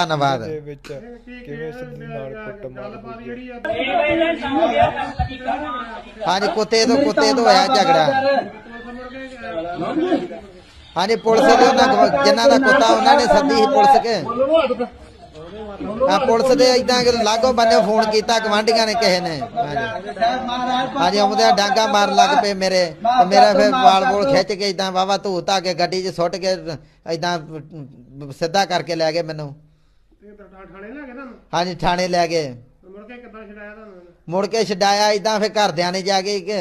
ਧੰਨਵਾਦ ਦੇ ਵਿੱਚ ਕਿਵੇਂ ਸਿੱਧੀ ਨਾਲ ਕੁੱਟ ਮਾਰ ਗੱਲਬਾਤ ਜਿਹੜੀ ਆ ਹਾਂਜੀ ਕੁੱਤੇ ਤੋਂ ਕੁੱਤੇ ਤੋਂ ਹੋਇਆ ਝਗੜਾ। ਹਾਂਜੀ ਪੁਲਿਸ ਦੇ ਉਹਨਾਂ ਜਿਨ੍ਹਾਂ ਦਾ ਕੁੱਤਾ ਉਹਨਾਂ ਨੇ ਸੱਦੀ ਸੀ ਪੁਲਿਸ ਕੇ। ਆ ਪੁਲਿਸ ਦੇ ਇਦਾਂ ਕਿ ਲਾਗੋ ਬੰਨੇ ਫੋਨ ਕੀਤਾ ਗਵਾਂਢੀਆਂ ਨੇ ਕਿਸੇ ਨੇ। ਹਾਂਜੀ। ਹਾਂਜੀ ਆਉਂਦੇ ਡਾਂਗਾ ਮਾਰਨ ਲੱਗ ਪਏ ਮੇਰੇ। ਤੇ ਮੇਰਾ ਫਿਰ ਵਾਲ ਵੋਲ ਖਿੱਚ ਕੇ ਇਦਾਂ ਵਾਵਾ ਧੂ ਧਾ ਕੇ ਗੱਡੀ 'ਚ ਸੁੱਟ ਕੇ ਇਦਾਂ ਸਿੱਧਾ ਕਰਕੇ ਲੈ ਗਏ ਮੈਨੂੰ। ਇਹ ਤਾਂ ਥਾਣੇ ਲੈ ਗਏ ਤੁਹਾਨੂੰ ਹਾਂਜੀ ਥਾਣੇ ਲੈ ਗਏ। ਮੁੜ ਕੇ ਕਿੱਦਾਂ ਛਡਾਇਆ ਤੁਹਾਨੂੰ ਮੁੜ ਕੇ ਛਡਾਇਆ ਇਦਾਂ ਫਿਰ ਘਰਦਿਆਂ ਨੇ ਜਾ ਕੇ ਕਿ